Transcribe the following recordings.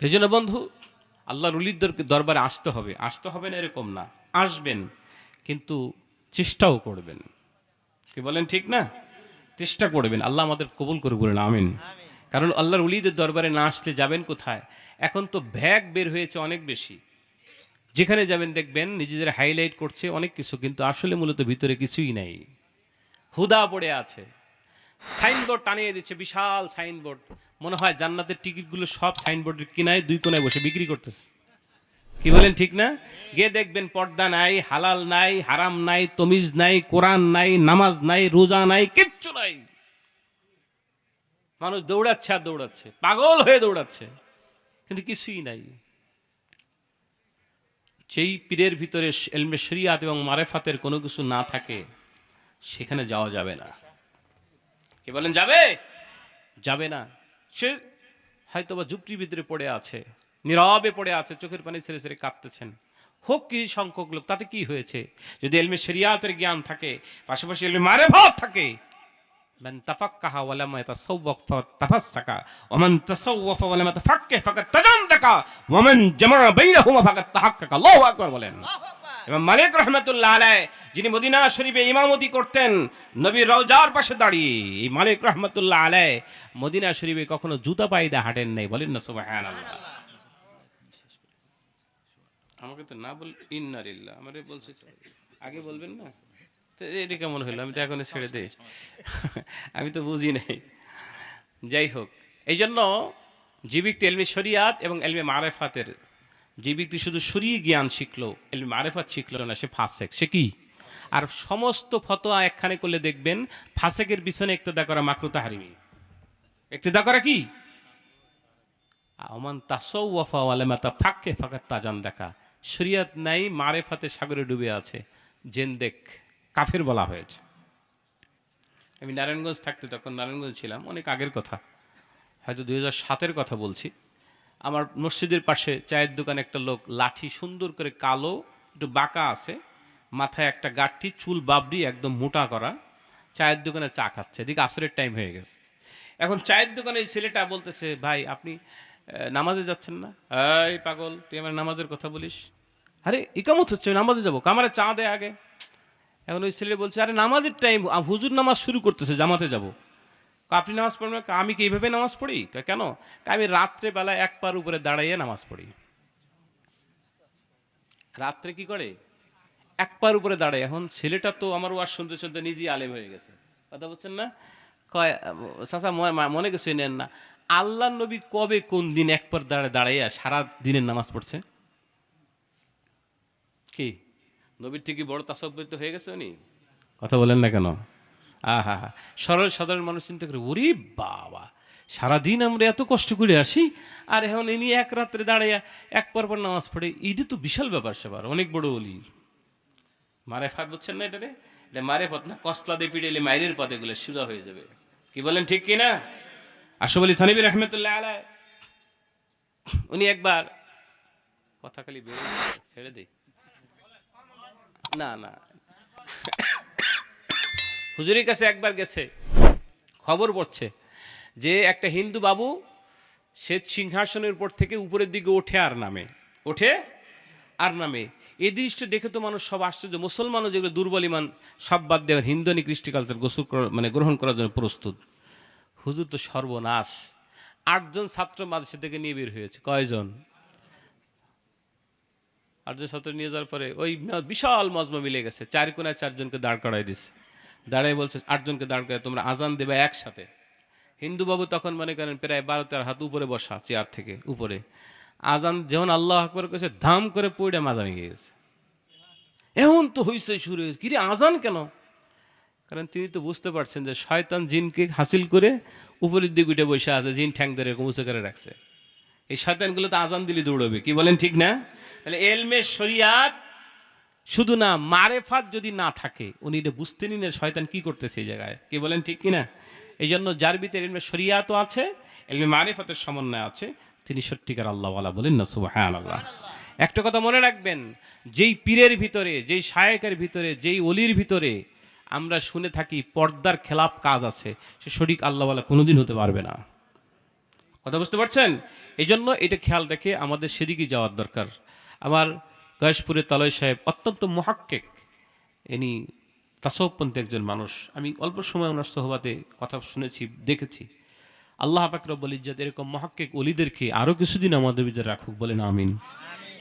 সেই জন্য বন্ধু আল্লাহ রুলিদের দরবারে আসতে হবে। আসতে হবে না এরকম না। আসবেন কিন্তু চেষ্টাও করবেন। কি বলেন ঠিক না? চেষ্টা করবেন। আল্লাহ আমাদের কবুল করে বলেন আমিন। কারণ আল্লাহর উলিদের দরবারে না আসলে যাবেন কোথায়? এখন তো ভ্যাগ বের হয়েছে অনেক বেশি। যেখানে যাবেন দেখবেন নিজেদের হাইলাইট করছে অনেক কিছু কিন্তু আসলে মূলত ভিতরে কিছুই নাই। হুদা পড়ে আছে। সাইনবোর্ড টানিয়ে দিচ্ছে বিশাল সাইনবোর্ড। মনে হয় জান্নাতের টিকিটগুলো সব সাইনবোর্ডের কিনায় দুই কোনায় বসে বিক্রি করতেছে। কি বলেন ঠিক না? গিয়ে দেখবেন পর্দা নাই, হালাল নাই, হারাম নাই, তমিজ নাই, কোরআন নাই, নামাজ নাই, রোজা নাই, কিচ্ছু নাই। মানুষ দৌড়াচ্ছে আর দৌড়াচ্ছে। পাগল হয়ে দৌড়াচ্ছে। কিন্তু কিছুই নাই। যেই পীরের ভিতরে এলমে শরিয়াত এবং মারেফাতের কোনো কিছু না থাকে, সেখানে যাওয়া যাবে না। কে বলেন, যাবে? যাবে না। সে হয়তো বা যুক্তির ভিতরে পড়ে আছে নীরবে পড়ে আছে চোখের পানি ছেড়ে ছেড়ে কাঁদতেছেন হোক কি সংখ্যক লোক তাতে কি হয়েছে যদি এলমে শরিয়াতের জ্ঞান থাকে পাশাপাশি এলমে মারেফাত থাকে من تفقه ولم يتصوف فتفسك ومن تصوف ولم يتفقه فقد تجندك ومن جمع بينهما فقد تحقق الله আকবার বলেন এবং মালিক রহমতুল্লাহ আলাই যিনি মদিনা শরীফে ইমামতি করতেন নবী রওজার পাশে দাঁড়িয়ে। এই মালিক রহমতুল্লাহ আলাই মদিনা শরীফে কখনো জুতা পাইদা হাঁটেন নাই, বলেন না সুবহানাল্লাহ। আমাকে তো না বল ইন্নারিল্লাহ আমারে বলছে আগে বলবেন না? এটা কেমন হলো? আমি তো এখন ছেড়ে দিই। আমি তো বুঝি নাই। যাই হোক এই জন্য ব্যক্তি এলমি শরিয়াত এবং এলমে মারেফাতের যে ব্যক্তি শুধু শরীর জ্ঞান শিখলো, এলমে মারেফাত শিখলো না, সে ফাসেক। সে কি? আর সমস্ত ফতোয়া একখানে করলে দেখবেন ফাঁসেকের পিছনে একতেদা করা মাকরুতা হারিমি একতেদা করা কি? আমান তাসৌফা ওয়ালেমাতা ফাঁকে ফাঁকা তাজান দেখা। শরিয়াত নাই, মারেফাতে সাগরে ডুবে আছে। জেন দেখ, কাফের বলা হয়েছে। আমি নারায়ণগঞ্জ থাকতে তখন নারায়ণগঞ্জ ছিলাম, অনেক আগের কথা। হয়তো দুই হাজার সাতের কথা বলছি। আমার মসজিদের পাশে চায়ের দোকানে একটা লোক লাঠি সুন্দর করে কালো, একটু বাঁকা আছে, মাথায় একটা গাঠি চুল বাবরি একদম মোটা করা, চায়ের দোকানে চা খাচ্ছে। এদিকে আসরের টাইম হয়ে গেছে। এখন চায়ের দোকানে এই ছেলেটা বলতেছে, ভাই, আপনি নামাজে যাচ্ছেন না? এই পাগল, তুই আমার নামাজের কথা বলিস? আরে, ইকামত হচ্ছে নামাজে যাব। কামারে চা দে আগে। এখন ওই ছেলে বলছে, আরে, নামাজের টাইম হুজুর নামাজ শুরু করতেছে, জামাতে যাব। আপনি নামাজ পড়বেন? আমি কি এইভাবে নামাজ পড়ি? কেন? আমি রাত্রে বেলা এক পার উপরে দাঁড়াইয়ে নামাজ পড়ি। রাত্রে কি করে? এক পার উপরে দাঁড়ায়। এখন ছেলেটা তো আমার ওয়াজ শুনতে শুনতে নিজেই আলেম হয়ে গেছে। কথা বলছেন না? কয় চাচা মনে কিছু নেন না। আল্লাহ নবী কবে কোন দিন এক পার দাঁড়ায়, দাঁড়াইয়া সারা দিনের নামাজ পড়ছে? কি? নবীর থেকে বড় তাসব্বিত হয়ে গেছে উনি? কথা বলেন না কেন? হা সরল সাধারণ মানুষ চিন্তা করে, ওরে বাবা, সারাদিন আমরা এত কষ্ট করে আসি, আর এখন ইনি এক রাত্রে দাঁড়াইয়া এক পর নামাজ পড়ে এইটা তো বিশাল ব্যাপার সেবার, অনেক বড় অলি। মারে ফাঁক বুঝছেন না এটা রে? এটা মারে পথ না কসলা দিয়ে পিড়েলে মায়ের পথে গুলো সোজা হয়ে যাবে। কি বলেন, ঠিক কি না? আশফ আলী থানিবি রহমতুল্লাহ আলাই উনি একবার, কথা খালি বেরো ছেড়ে দেই না না। হুজুরের কাছে একবার গেছে, খবর পড়ছে যে একটা হিন্দু বাবু সে সিংহাসনের উপর থেকে উপরের দিকে ওঠে আর নামে, ওঠে আর নামে। এই জিনিসটা দেখে তো মানুষ সব আশ্চর্য। মুসলমানও যেগুলো দুর্বল ইমান, সব বাদ দেওয়ার হিন্দুনি কৃষ্টি কালচার গোসল মানে গ্রহণ করার জন্য প্রস্তুত। হুজুর তো সর্বনাশ। আটজন ছাত্র মাদ্রাসা থেকে নিয়ে বের হয়েছে। কয়জন? আটজন ছাত্র নিয়ে যাওয়ার পরে ওই বিশাল মজমা মিলে গেছে। চার কোনায় চারজনকে দাঁড় করাই দিছে। দাঁড়াই বলছে আটজনকে দাঁড় করে তোমরা আজান দেবে একসাথে। হিন্দু বাবু তখন মনে করেন প্রায় বারো তেরো হাত উপরে বসা, চেয়ার থেকে উপরে। আজান যখন আল্লাহ আকবর করেছে, ধাম করে পইডা মাজা ভেঙে গেছে এখন তো হইছে শুরু হয়েছে। কিরে, আজান কেন? কারণ তিনি তো বুঝতে পারছেন যে শয়তান জিনকে হাসিল করে উপরের দিকে উঠে বসে আছে, জিন ঠ্যাং ধরে এরকম উঁচু করে রাখছে। এই শয়তানগুলো তো আজান দিলে দৌড়বে, কি বলেন ঠিক না? তাহলে এলমে শরিয়াত শুধু না, মারেফাত যদি না থাকে, উনি এটা বুঝতেনই না শয়তান কি করতেছে এই জায়গায়। কে বলেন, ঠিক কিনা? এই জন্য যার ভিতরে এলমে শরিয়াতও আছে এলমে মারেফাতের সমন্বয় আছে, তিনি সত্যিকার আল্লাহওয়ালা বলেন না সুবাহান আল্লাহ একটা কথা মনে রাখবেন, যেই পীরের ভিতরে, যেই শায়েকের ভিতরে, যেই অলির ভিতরে আমরা শুনে থাকি পর্দার খেলাপ কাজ আছে, সে সঠিক আল্লাহওয়ালা কোনোদিন হতে পারবে না। কথা বুঝতে পারছেন? এই জন্য এটা খেয়াল রেখে আমাদের সেদিকে যাওয়ার দরকার। আমার গয়েশপুরের তালয় সাহেব অত্যন্ত মহাক্কেক। ইনি তাসবপন্থী একজন মানুষ। আমি অল্প সময় ওনার সহবাতে কথা শুনেছি, দেখেছি। আল্লাহ ফাকরবুল ইজ্জত এরকম মহাক্কেক অলিদেরকে আরও কিছুদিন আমাদের ভিতরে রাখুক, বলেন আমিন।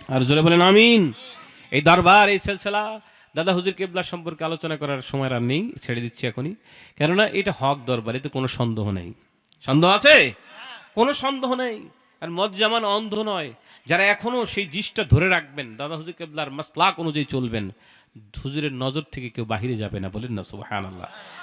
আর জোরে বলেন আমিন। এই দরবার, এই সিলসিলা, দাদা হুজুর কেবলা সম্পর্কে আলোচনা করার সময় আর নেই, ছেড়ে দিচ্ছি এখনই। কেননা এটা হক দরবার, এতে কোনো সন্দেহ নেই। সন্দেহ আছে? কোনো সন্দেহ নেই। আর মদ জামান অন্ধ নয়। যারা এখনও সেই জিসটা ধরে রাখবেন, দাদা হুজুর কেবলার মাসলাক অনুযায়ী চলবেন, হুজুরের নজর থেকে কেউ বাহিরে যাবে না, বলেন না, সুবহানাল্লাহ।